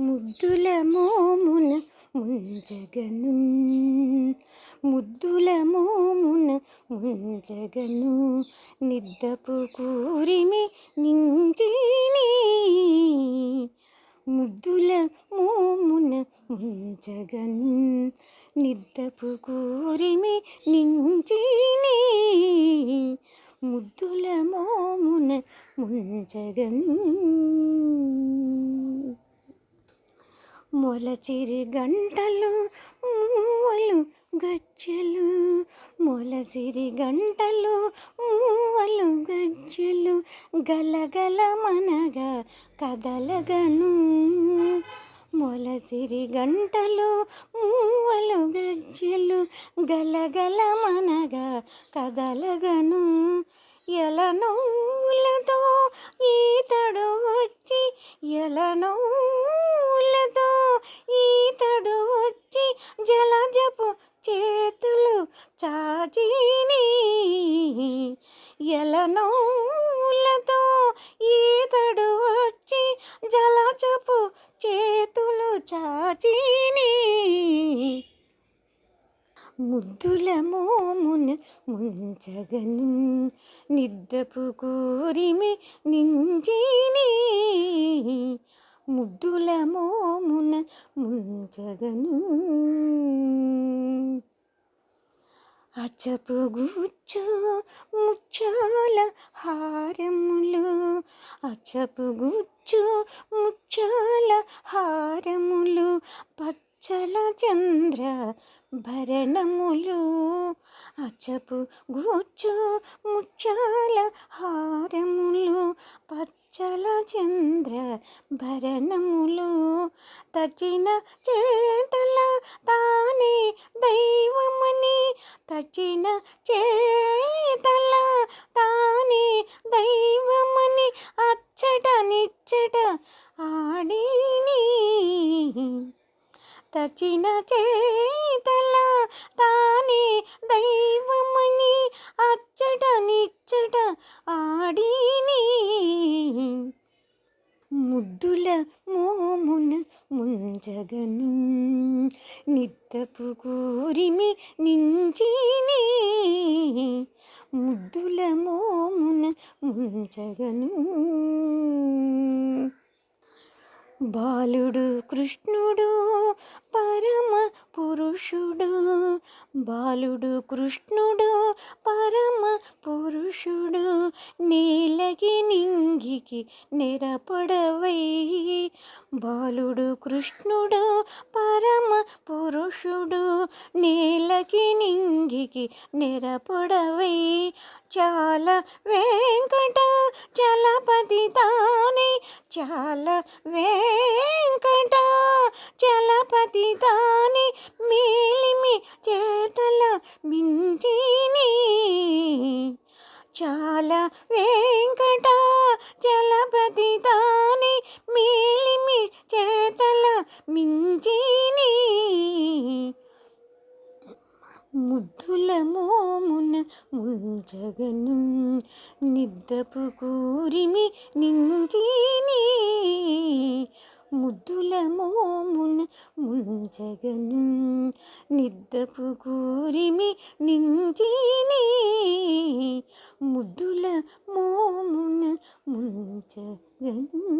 ముద్దుల మోమున ముంజగను. ముద్దుల మోమున ముంజగను. నిద్దపు కూరిమి నించిని ముద్దుల మోమున ముంజగను. నిద్దపు కూరిమి నించిని ముద్దుల మోమున ముంజగను. మొలచిరి గంటలు మూవలు గజ్జలు. మొలసిరి గంటలు మూవలు గజ్జలు. గలగల మనగా కదలగను. మొలసిరి గంటలు మూవలు గజ్జలు. గలగల మనగా కదలగను. ఎలనూలతో ఈతడు వచ్చి ఎలనూ చీని ఎలనూలతో ఈతడు వచ్చి జలచపు చేతులు చాచీని. ముద్దుల మోమున ముంచగను నిద్దపు కూరిమి నించీని. ముద్దుల మోమున ముంచగను అచపుగుచ్చు ముచ్చాల హారములు. అచపుగుచ్చు ముచ్చాల హారములు. పచ్చల చంద్ర భరణములు. అచపు గుచ్చు ముచ్చాల హారములు. పచ్చల చంద్ర భరణములు తచిన చేతల తానే దైవమని తచిన చేతల తానే దైవమని అచ్చట నిచ్చట ఆడిని తచిన చేతల తానే దైవమని అచ్చట నిచ్చట ఆడి ముంచగను నిద్దపు కూరిమి నించిని ముద్దుల మోమున ముంచగను బాలుడు కృష్ణుడు పురుషుడు బాలుడు కృష్ణుడు పరమ పురుషుడు నీలకి నింగికి నిరపడవై. బాలుడు కృష్ణుడు పరమ పురుషుడు నీలకి నింగికి నిరపడవై. చాలా వెంకట చలపతి తానే చాలా వెంకట చలపతి తా చాలా వెంకట చలపతి తానే మేలిమి చేతల మించిని. ముద్దుల మోమున ముంచగను నిద్దపు కూరిమి నించిని. ముద్దుల మోమున ముంచగను. నిద్దపు కూరిమి నించిని. ముద్దుల మోమున ముంచగను.